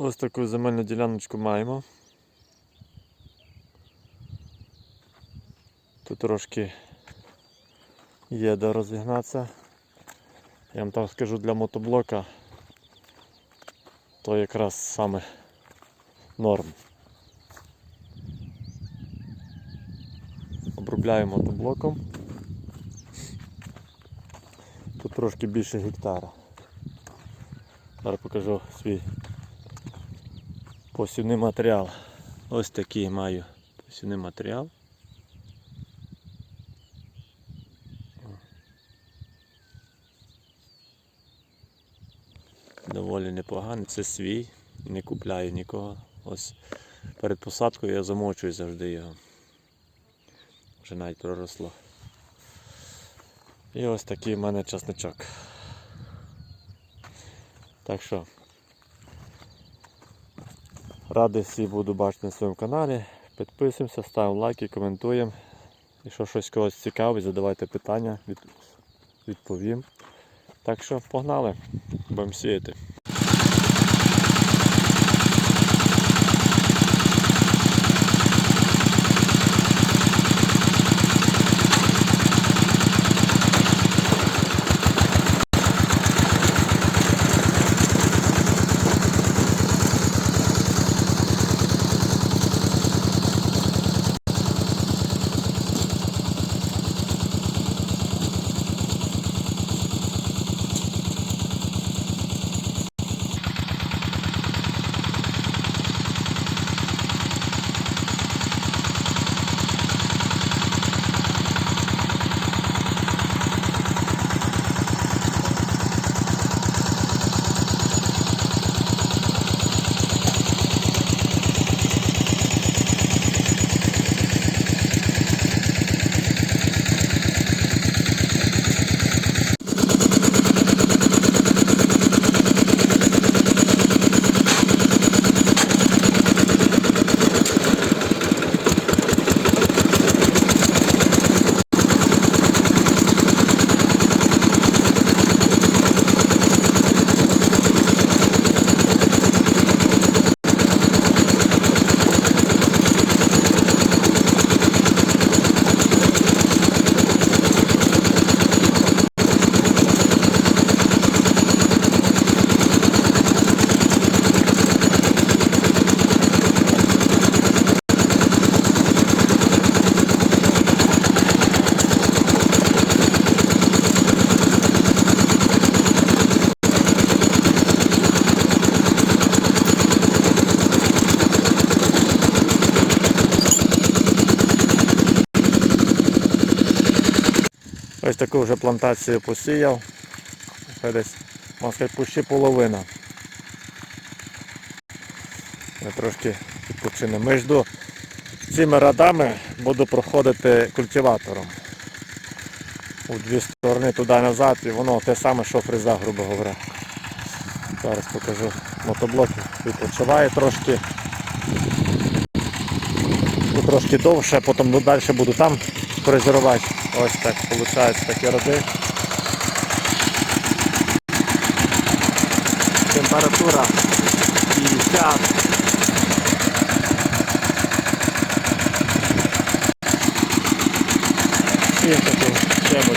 Ось таку земельну діляночку маємо. Тут трошки є де розігнатися. Я вам так скажу для мотоблока, то якраз саме норм. Обробляю мотоблоком. Тут трошки більше гектара. Зараз покажу свій посівний матеріал. Ось такий маю посівний матеріал. Доволі непоганий. Це свій, не купляю нікого. Ось перед посадкою я замочую завжди його. Вже навіть проросло. І ось такий в мене часничок. Так що радий всі буду бачити на своєму каналі. Підписуємося, ставимо лайки, коментуємо. Якщо щось когось цікавить, задавайте питання, відповім. Так що погнали, будемо сіяти. Ось таку вже плантацію посіяв. Це десь, можна сказати, почти половина. Ми трошки відпочинемо. Між цими радами буду проходити культиватором. У дві сторони туди-назад і воно те саме, що фреза, грубо говоря. Зараз покажу. Мотоблок відпочиває трошки. Трошки довше, потім далі буду там фрезерувати. Ось так виходить такі роди. Температура 50. І таку тему